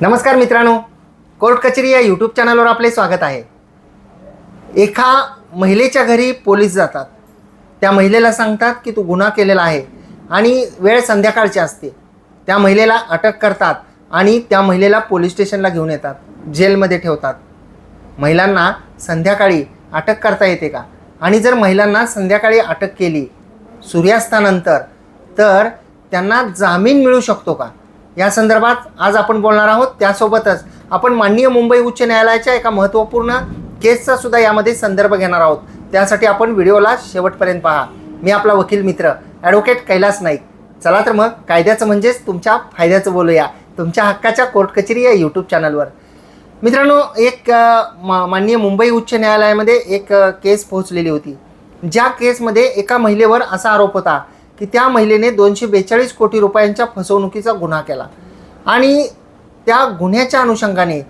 नमस्कार मित्रांनो कोर्ट कचेरी या यूट्यूब चॅनलवर आपले स्वागत आहे. एका महिलेच्या घरी पोलीस जातात. त्या महिलेला सांगतात की तू गुन्हा केलेला आहे आणि वेळ संध्याकाळची असते. त्या महिलेला अटक करतात आणि त्या महिलेला पोलीस स्टेशनला घेऊन येतात जेलमध्ये ठेवतात. महिलांना संध्याकाळी अटक करता येते का? आणि जर महिलांना संध्याकाळी अटक केली सूर्यास्तानंतर तर त्यांना जामीन मिळू शकतो का? या संदर्भात आज आपण बोलणार आहोत. त्यासोबतच आपण माननीय मुंबई उच्च न्यायालयाच्या एका महत्त्वपूर्ण केसचा सुद्धा यामध्ये संदर्भ घेणार आहोत. त्यासाठी आपण व्हिडिओला शेवटपर्यंत पहा. मी आपला वकील मित्र ॲडव्होकेट कैलास नाईक. चला तर मग कायद्याचं म्हणजेच तुमच्या फायद्याचं बोलूया. तुमच्या हक्काच्या कोर्ट कचेरी या यूट्यूब चॅनलवर. मित्रांनो एक मा माननीय मुंबई उच्च न्यायालयामध्ये एक केस पोहोचलेली होती. ज्या केसमध्ये एका महिलेवर असा आरोप होता की त्या महिलेने दोनशे बेचाळीस कोटी रुपयांच्या फसवणुकीचा गुन्हा केला. आणि त्या गुन्ह्याच्या अनुषंगाने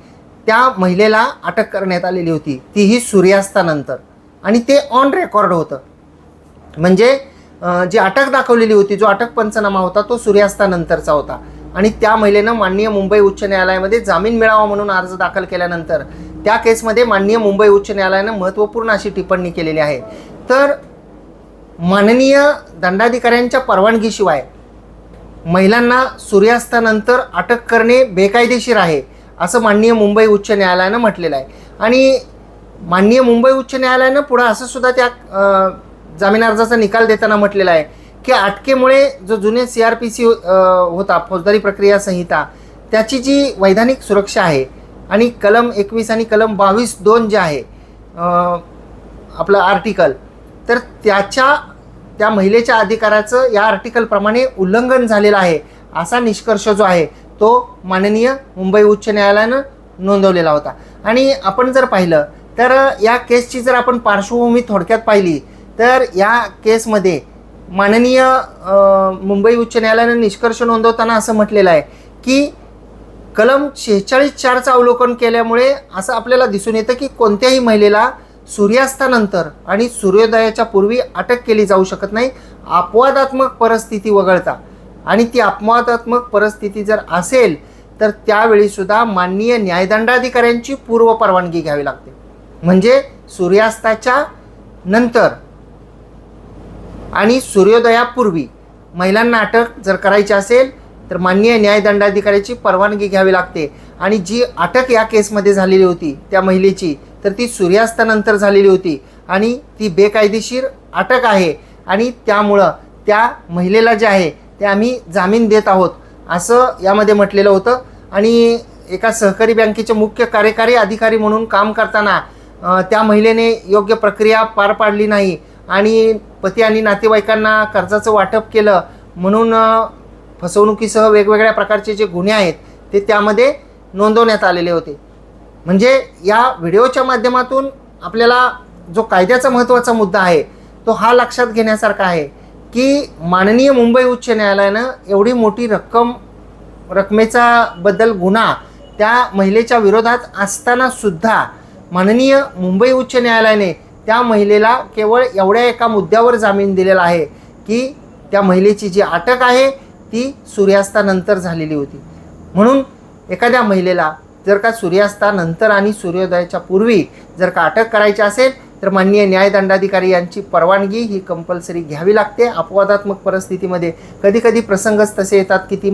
त्या महिलेला अटक करण्यात आलेली होती. तीही सूर्यास्तानंतर. आणि ते ऑन रेकॉर्ड होतं. म्हणजे जी अटक दाखवलेली होती जो अटक पंचनामा होता तो सूर्यास्तानंतरचा होता. आणि त्या महिलेनं माननीय मुंबई उच्च न्यायालयामध्ये जामीन मिळावा म्हणून अर्ज दाखल केल्यानंतर त्या केसमध्ये माननीय मुंबई उच्च न्यायालयानं महत्त्वपूर्ण अशी टिप्पणी केलेली आहे. तर माननीय दंडाधिकाऱ्यांच्या परवानगीशिवाय महिलांना सूर्यास्तानंतर अटक करणे बेकायदेशीर आहे असं माननीय मुंबई उच्च न्यायालयानं म्हटलेलं आहे. आणि माननीय मुंबई उच्च न्यायालयानं पुढं असं सुद्धा त्या जामीन अर्जाचा निकाल देताना म्हटलेला आहे की अटकेमुळे जो जुने सी आर पी सी होता फौजदारी प्रक्रिया संहिता त्याची जी वैधानिक सुरक्षा आहे आणि कलम एकवीस आणि कलम बावीस दोन जे आहे आपलं आर्टिकल तर त्याच्या त्या महिलेच्या अधिकाराचं या आर्टिकलप्रमाणे उल्लंघन झालेलं आहे असा निष्कर्ष जो आहे तो माननीय मुंबई उच्च न्यायालयानं नोंदवलेला होता. आणि आपण जर पाहिलं तर या केसची जर आपण पार्श्वभूमी थोडक्यात पाहिली तर या केसमध्ये माननीय मुंबई उच्च न्यायालयानं निष्कर्ष नोंदवताना असं म्हटलेलं आहे की कलम शेहेचाळीस चारचं अवलोकन केल्यामुळे असं आपल्याला दिसून येतं की कोणत्याही महिलेला सूर्यास्तानंतर आणि सूर्योदयाच्या पूर्वी अटक केली जाऊ शकत नाही अपवादात्मक परिस्थिती वगळता. आणि ती अपवादात्मक परिस्थिती जर असेल तर त्यावेळी सुद्धा माननीय न्यायदंडाधिकाऱ्यांची पूर्व परवानगी घ्यावी लागते. म्हणजे सूर्यास्ताच्या नंतर आणि सूर्योदयापूर्वी महिलांना अटक जर करायची असेल तर माननीय न्यायदंडाधिकाऱ्याची परवानगी घ्यावी लागते. आणि जी अटक या केसमध्ये झालेली होती त्या महिलेची तर ती सूर्यास्तानंतर झालेली होती. आणि ती बेकायदेशीर अटक आहे. आणि त्यामुळं त्या महिलेला जे आहे ते आम्ही जामीन देत आहोत असं यामध्ये म्हटलेलं होतं. आणि एका सहकारी बँकेचे मुख्य कार्यकारी अधिकारी म्हणून काम करताना त्या महिलेने योग्य प्रक्रिया पार पाडली नाही. आणि पती आणि नातेवाईकांना कर्जाचं वाटप केलं म्हणून फसवणुकीसह वेगवेगळ्या प्रकारचे जे गुन्हे आहेत ते त्यामध्ये नोंदवण्यात आलेले होते. म्हणजे या व्हिडिओच्या माध्यमातून आपल्याला जो कायद्याचा महत्त्वाचा मुद्दा आहे तो हा लक्षात घेण्यासारखा आहे की माननीय मुंबई उच्च न्यायालयानं एवढी मोठी रक्कम रकमेचा बद्दल गुन्हा त्या महिलेच्या विरोधात असताना सुद्धा माननीय मुंबई उच्च न्यायालयाने त्या महिलेला केवळ एवढ्या एका मुद्द्यावर जामीन दिलेला आहे की त्या महिलेची जी अटक आहे ती सूर्यास्तानंतर झालेली होती. म्हणून एखाद्या महिलेला जर का सूर्यास्तानंतर आणि सूर्योदयाच्या पूर्वी जर का अटक करायची असेल तर माननीय न्यायदंडाधिकारी यांची परवानगी ही कंपल्सरी घ्यावी लागते. अपवादात्मक परिस्थितीमध्ये कधीकधी प्रसंगच तसे येतात की ती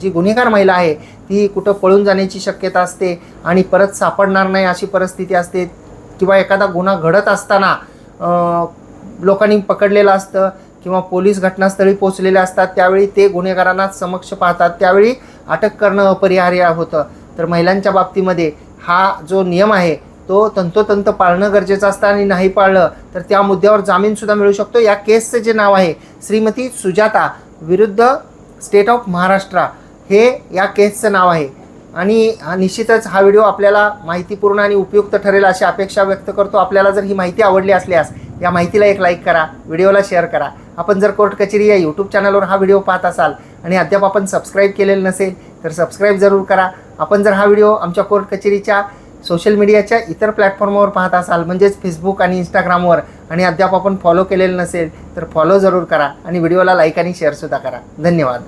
जी गुन्हेगार महिला आहे ती कुठं पळून जाण्याची शक्यता असते आणि परत सापडणार नाही अशी परिस्थिती असते किंवा एखादा गुन्हा घडत असताना लोकांनी पकडलेलं असतं किंवा पोलीस घटनास्थळी पोचलेले असतात त्यावेळी ते गुन्हेगारांना समक्ष पाहतात. त्यावेळी अटक करणं अपरिहार्य होतं. तर महिलांच्या बाबतीमध्ये हा जो नियम आहे तो तंतोतंत पाळणं गरजेचं असतं आणि नाही पाळलं तर त्या मुद्द्यावर जामीनसुद्धा मिळू शकतो. या केसचं जे नाव आहे श्रीमती सुजाता विरुद्ध स्टेट ऑफ महाराष्ट्र हे या केसचं नाव आहे. आणि हा निश्चितच हा व्हिडिओ आपल्याला माहितीपूर्ण आणि उपयुक्त ठरेल अशी अपेक्षा व्यक्त करतो. आपल्याला जर ही माहिती आवडली असल्यास या माहितीला एक लाईक करा व्हिडिओला शेअर करा. आपण जर कोर्ट कचेरी या यूट्यूब चॅनलवर हा व्हिडिओ पाहत असाल आणि अद्याप आपण सबस्क्राईब केलेलं नसेल तर सबस्क्राईब जरूर करा. आपण जर हा व्हिडिओ आमच्या कोर्ट कचेरीच्या सोशल मीडियाच्या इतर प्लॅटफॉर्मवर पाहत असाल म्हणजेच फेसबुक आणि इंस्टाग्रामवर आणि अद्याप आपण फॉलो केलेलं नसेल तर फॉलो जरूर करा आणि व्हिडिओला लाईक आणि शेअरसुद्धा करा. धन्यवाद.